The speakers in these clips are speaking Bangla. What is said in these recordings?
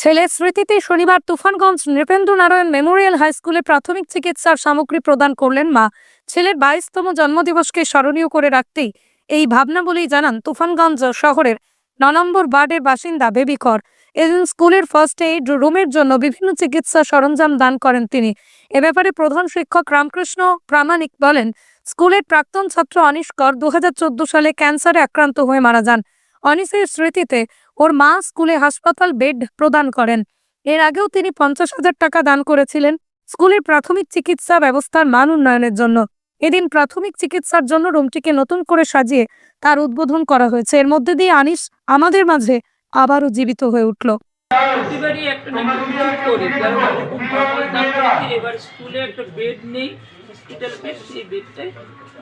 ছেলের স্মৃতিতে শনিবার তুফানগঞ্জ নৃপেন্দ্র নারায়ণ মেমোরিয়াল হাই স্কুলে প্রাথমিক চিকিৎসার সামগ্রী প্রদান করলেন মা। ছেলের বাইশতম জন্মদিবসকে স্মরণীয় করে রাখতেই এই ভাবনা বলেই জানান তুফানগঞ্জ শহরের ন নম্বর ওয়ার্ডের বাসিন্দা বেবিকর। এদিন স্কুলের ফার্স্ট এইড রুমের জন্য বিভিন্ন চিকিৎসা সরঞ্জাম দান করেন তিনি। এ ব্যাপারে প্রধান শিক্ষক রামকৃষ্ণ প্রামাণিক বলেন, স্কুলের প্রাক্তন ছাত্র অনিশ কর দু হাজার চোদ্দ সালে ক্যান্সারে আক্রান্ত হয়ে মারা যান। অনিশের স্মৃতিতে ওর মা স্কুলে হাসপাতাল বেড প্রদান করেন। এর আগেও তিনি পঞ্চাশ হাজার টাকা দান করেছিলেন স্কুলের প্রাথমিক চিকিৎসা ব্যবস্থার মান উন্নয়নের জন্য। এদিন প্রাথমিক চিকিৎসার জন্য রুমটিকে নতুন করে সাজিয়ে তার উদ্বোধন করা হয়েছে। এর মধ্যে দিয়ে আনিস আমাদের মাঝে আবারও জীবিত হয়ে উঠল। প্রতিবারই একটা না একটা কিছু করি, কারণ খুব প্রবল দাম রয়েছে এবার স্কুলে একটা বেড নেই হসপিটাল বেড সেই বেডটাই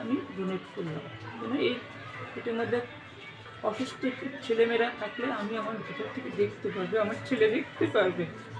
আমি ডোনেট করলাম। এই এটার মধ্যে অসুস্থ ছেলেমেয়েরা থাকলে আমি আমার ভিতর থেকে দেখতে পারবে আমার ছেলে দেখতে পারবে আমার।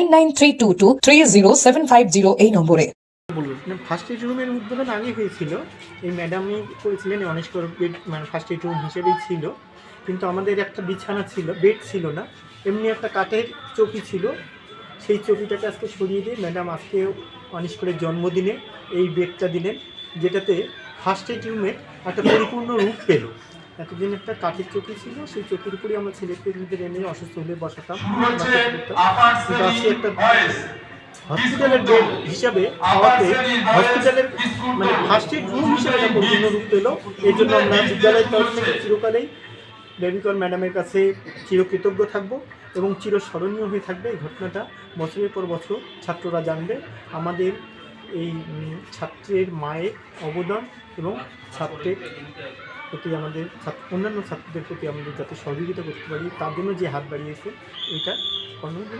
nine three two two three zero seven five zero এই নম্বরে। বলুন ফার্স্ট এইড রুমের উদ্বোধন আগে হয়েছিল। এই ম্যাডামই করেছিলেন অনেস্কর বেড মানে ফার্স্ট এইড রুম হিসেবেই ছিল। কিন্তু আমাদের একটা বিছানা ছিল বেড ছিল না। এমনি একটা কাঠের চৌকি ছিল। সেই চৌকিটাকে আজকে সরিয়ে দিয়ে ম্যাডাম আজকে অনেস্করের জন্মদিনে এই বেডটা দিলেন, যেটাতে ফার্স্ট এইড রুমের একটা পরিপূর্ণ রূপ পেল। এতদিন একটা কাঠের চৌকি ছিল সেই চৌকির উপরেই আমরা ছেলেপেলেদের এনে অসুস্থ হলে বসাতাম। আজকে একটা হসপিটালের বেড হিসাবে হওয়াতে হসপিটালের মানে ফার্স্ট এইড রুম হিসেবে এটা পরিপূর্ণ রূপ পেল এই জন্য আমরা বিদ্যালয়ের তরফ থেকে চিরকালেই বেবিকর ম্যাডামের কাছে চিরকৃতজ্ঞ থাকব এবং চিরস্মরণীয় হয়ে থাকবে এই ঘটনাটা। বছরের পর বছর ছাত্ররা জানবে আমাদের এই ছাত্রের মায়ের অবদান এবং ছাত্রের প্রতি আমাদের অন্যান্য ছাত্রদের প্রতি আমাদের যাতে সহযোগিতা করতে পারি, তার জন্য যে হাত বাড়িয়েছে এটা তুলনা